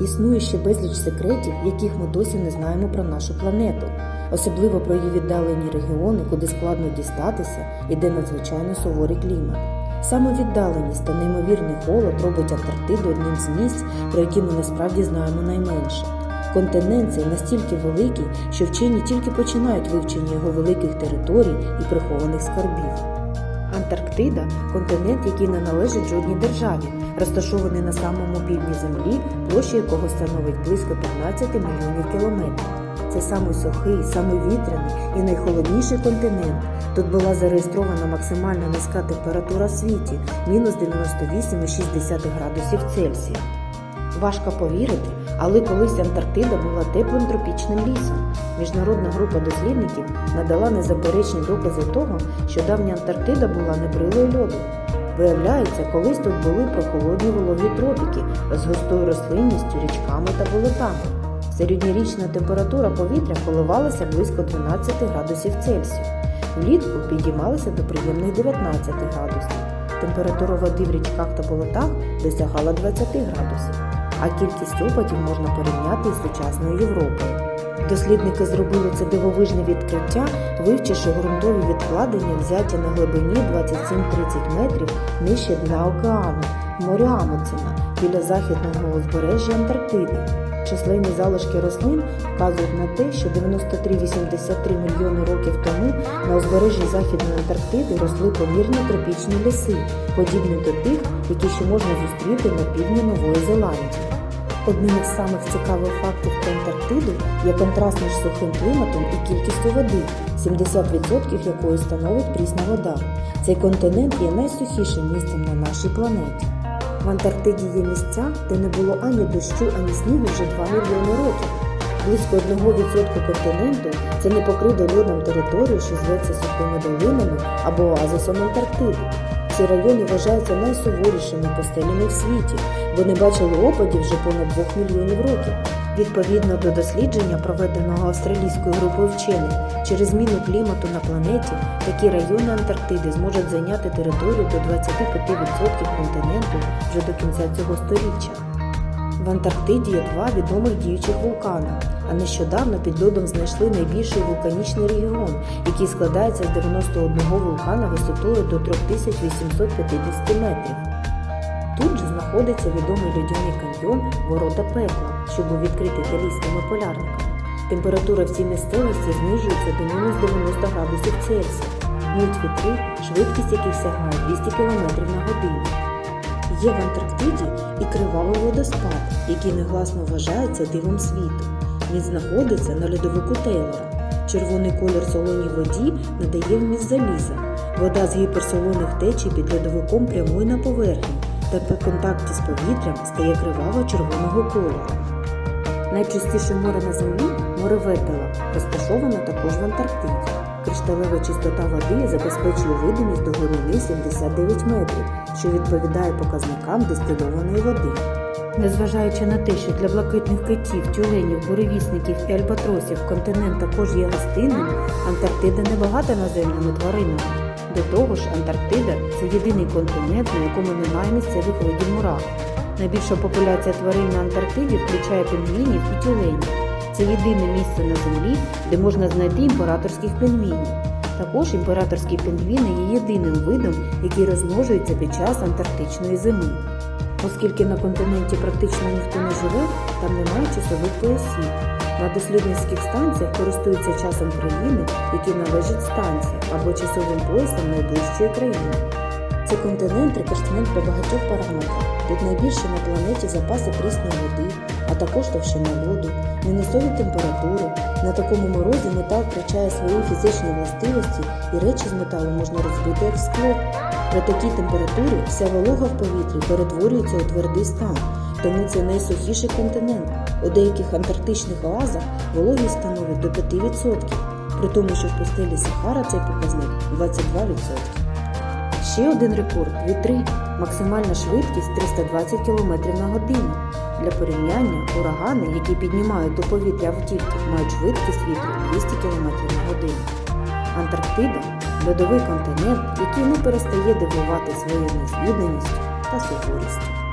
Існує ще безліч секретів, яких ми досі не знаємо про нашу планету, особливо про її віддалені регіони, куди складно дістатися і де надзвичайно суворий клімат. Саме віддаленість та неймовірний холод робить Антарктиду одним з місць, про які ми насправді знаємо найменше. Континент цей настільки великий, що вчені тільки починають вивчення його великих територій і прихованих скарбів. Антарктида континент, який не належить жодній державі, розташований на самому півдні землі, площа якого становить близько 15 мільйонів кілометрів. Це самий сухий, і найхолодніший континент. Тут була зареєстрована максимальна низька температура в світі мінус 98,6 градусів Цельсія. Важко повірити, але колись Антарктида була теплим тропічним лісом. Міжнародна група дослідників надала незаперечні докази того, що давня Антарктида була небрилою льоду. Виявляється, колись тут були прохолодні вологі тропіки з густою рослинністю, річками та болотами. Середньорічна температура повітря коливалася близько 12 градусів Цельсію. Влітку підіймалася до приємних 19 градусів. Температура води в річках та болотах досягала 20 градусів, а кількість опадів можна порівняти з сучасною Європою. Дослідники зробили це дивовижне відкриття, вивчивши ґрунтові відкладення, взяті на глибині 27-30 метрів нижче дна океану, моря Амундсена, біля західного узбережжя Антарктиди. Численні залишки рослин вказують на те, що 93-83 мільйони років тому на узбережжі Західної Антарктиди росли помірні тропічні ліси, подібні до тих, які ще можна зустріти на півдні Нової Зеландії. Одним із самих цікавих фактів про Антарктиду є контраст між сухим кліматом і кількістю води, 70% якої становить прісна вода. Цей континент є найсухішим місцем на нашій планеті. В Антарктиді є місця, де не було ані дощу, ані снігу вже 2 мільйони років. Близько 1% континенту це не покрита льодом територія, що зветься сухими долинами або оазисом Антарктиди. Ці райони вважаються найсуворішими пустелями в світі, бо не бачили опадів вже понад 2 мільйонів років. Відповідно до дослідження, проведеного австралійською групою вчених, через зміну клімату на планеті такі райони Антарктиди зможуть зайняти територію до 25% континенту вже до кінця цього століття. В Антарктиді є два відомих діючих вулкани, а нещодавно під льодом знайшли найбільший вулканічний регіон, який складається з 91 вулкана висотою до 3850 метрів. Тут же знаходиться відомий льодяний каньйон Ворота пекла, що був відкритий італійськими полярниками. Температура в цій місцевості знижується до мінус 90 градусів Цельсія. Муть вітри, швидкість яких сягає 200 км на годину. Є в Антарктиді і кривавий водоспад, який негласно вважається дивом світу. Він знаходиться на льодовику Тейлора. Червоний колір солоній воді надає вміст заліза. Вода з гіперсолоних течій під льодовиком прямує на поверхню та при контакті з повітрям стає криваво-червоного кольору. Найчистіше море на землі море Ветела, розташоване також в Антарктиді. Кришталева чистота води забезпечує видимість до глибини 79 метрів, що відповідає показникам дистильованої води. Незважаючи на те, що для блакитних китів, тюленів, буревісників і альбатросів континент також є гостинним, Антарктида не багата наземними тваринами. До того ж, Антарктида це єдиний континент, на якому немає місцевих видів мурах. Найбільша популяція тварин на Антарктиді включає пінгвінів і тюленів. Це єдине місце на землі, де можна знайти імператорських пінгвінів. Також імператорські пінгвіни є єдиним видом, який розмножується під час антарктичної зими. Оскільки на континенті практично ніхто не живе, там немає часових поясів. На дослідницьких станціях користуються часом країни, які належать станції або часовим поясом найближчої країни. Це континент рекордсмен по багатьох параметрах. Тут найбільше на планеті запаси прісної води, а також товщина льоду, мінусові температури. На такому морозі метал втрачає свої фізичні властивості і речі з металу можна розбити як скло. При такій температурі вся волога в повітрі перетворюється у твердий стан, тому це найсухіший континент. У деяких антарктичних оазах вологість становить до 5%, при тому, що в пустелі Сахара цей показник 22%. Ще один рекорд вітри. Максимальна швидкість 320 км на годину. Для порівняння урагани, які піднімають до повітря автівки, мають швидкість вітру 200 км на годину. Антарктида льодовий континент, який не перестає дивувати своєю незвіданістю та суворістю.